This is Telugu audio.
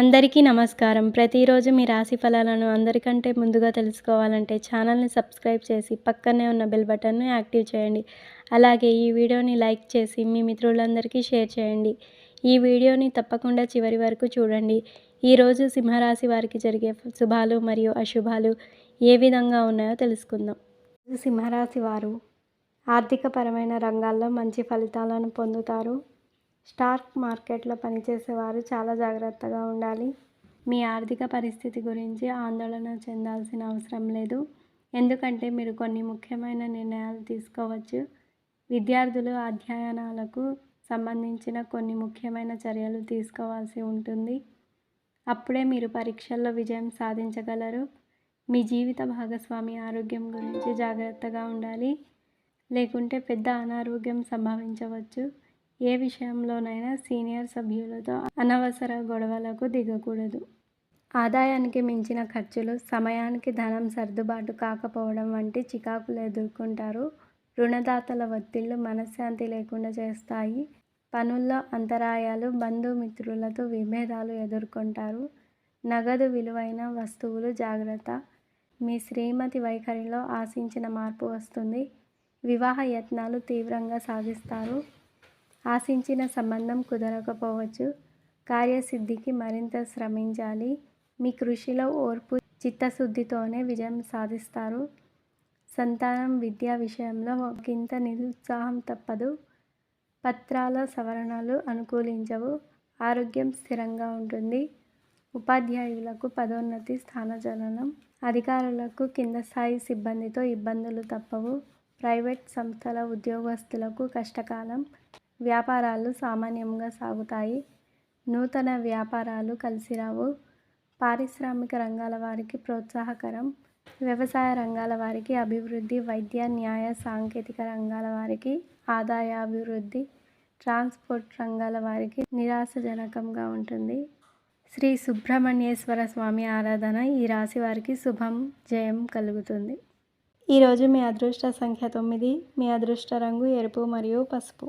అందరికీ నమస్కారం. ప్రతిరోజు మీ రాశి ఫలాలను అందరికంటే ముందుగా తెలుసుకోవాలంటే ఛానల్ని సబ్స్క్రైబ్ చేసి పక్కనే ఉన్న బెల్ బటన్ను యాక్టివ్ చేయండి. అలాగే ఈ వీడియోని లైక్ చేసి మీ మిత్రులందరికీ షేర్ చేయండి. ఈ వీడియోని తప్పకుండా చివరి వరకు చూడండి. ఈరోజు సింహరాశి వారికి జరిగే శుభాలు మరియు అశుభాలు ఏ విధంగా ఉన్నాయో తెలుసుకుందాం. సింహరాశి వారు ఆర్థికపరమైన రంగాల్లో మంచి ఫలితాలను పొందుతారు. స్టాక్ మార్కెట్లో పనిచేసేవారు చాలా జాగ్రత్తగా ఉండాలి. మీ ఆర్థిక పరిస్థితి గురించి ఆందోళన చెందాల్సిన అవసరం లేదు. ఎందుకంటే మీరు కొన్ని ముఖ్యమైన నిర్ణయాలు తీసుకోవచ్చు. విద్యార్థులు అధ్యయనాలకు సంబంధించిన కొన్ని ముఖ్యమైన చర్యలు తీసుకోవాల్సి ఉంటుంది. అప్పుడే మీరు పరీక్షల్లో విజయం సాధించగలరు. మీ జీవిత భాగస్వామి ఆరోగ్యం గురించి జాగ్రత్తగా ఉండాలి. లేకుంటే పెద్ద అనారోగ్యం సంభవించవచ్చు. ఏ విషయంలోనైనా సీనియర్ సభ్యులతో అనవసర గొడవలకు దిగకూడదు. ఆదాయానికి మించిన ఖర్చులు సమయానికి ధనం సర్దుబాటు కాకపోవడం వంటి చికాకులు ఎదుర్కొంటారు. రుణదాతల ఒత్తిళ్ళు మనశ్శాంతి లేకుండా చేస్తాయి. పనుల్లో అంతరాయాలు బంధుమిత్రులతో విభేదాలు ఎదుర్కొంటారు. నగదు విలువైన వస్తువులు జాగ్రత్త. మీ శ్రీమతి వైఖరిలో ఆశించిన మార్పు వస్తుంది. వివాహ యత్నాలు తీవ్రంగా సాగిస్తారు. ఆశించిన సంబంధం కుదరకపోవచ్చు. కార్యసిద్ధికి మరింత శ్రమించాలి. మీ కృషిలో ఓర్పు చిత్తశుద్ధితోనే విజయం సాధిస్తారు. సంతానం విద్యా విషయంలో ఒకంత నిరుత్సాహం తప్పదు. పత్రాల సవరణలు అనుకూలించవు. ఆరోగ్యం స్థిరంగా ఉంటుంది. ఉపాధ్యాయులకు పదోన్నతి స్థానచలనం. అధికారులకు కింద స్థాయి సిబ్బందితో ఇబ్బందులు తప్పవు. ప్రైవేట్ సంస్థల ఉద్యోగస్తులకు కష్టకాలం. వ్యాపారాలు సామాన్యంగా సాగుతాయి. నూతన వ్యాపారాలు కలిసిరావు పారిశ్రామిక రంగాల వారికి ప్రోత్సాహకరం. వ్యవసాయ రంగాల వారికి అభివృద్ధి వైద్య న్యాయ సాంకేతిక రంగాల వారికి ఆదాయ అభివృద్ధి ట్రాన్స్పోర్ట్ రంగాల వారికి నిరాశజనకంగా ఉంటుంది. శ్రీ సుబ్రహ్మణ్యేశ్వర స్వామి ఆరాధన ఈ రాశి వారికి శుభం జయం కలుగుతుంది. ఈరోజు మీ అదృష్ట సంఖ్య తొమ్మిది. మీ అదృష్ట రంగు ఎరుపు మరియు పసుపు.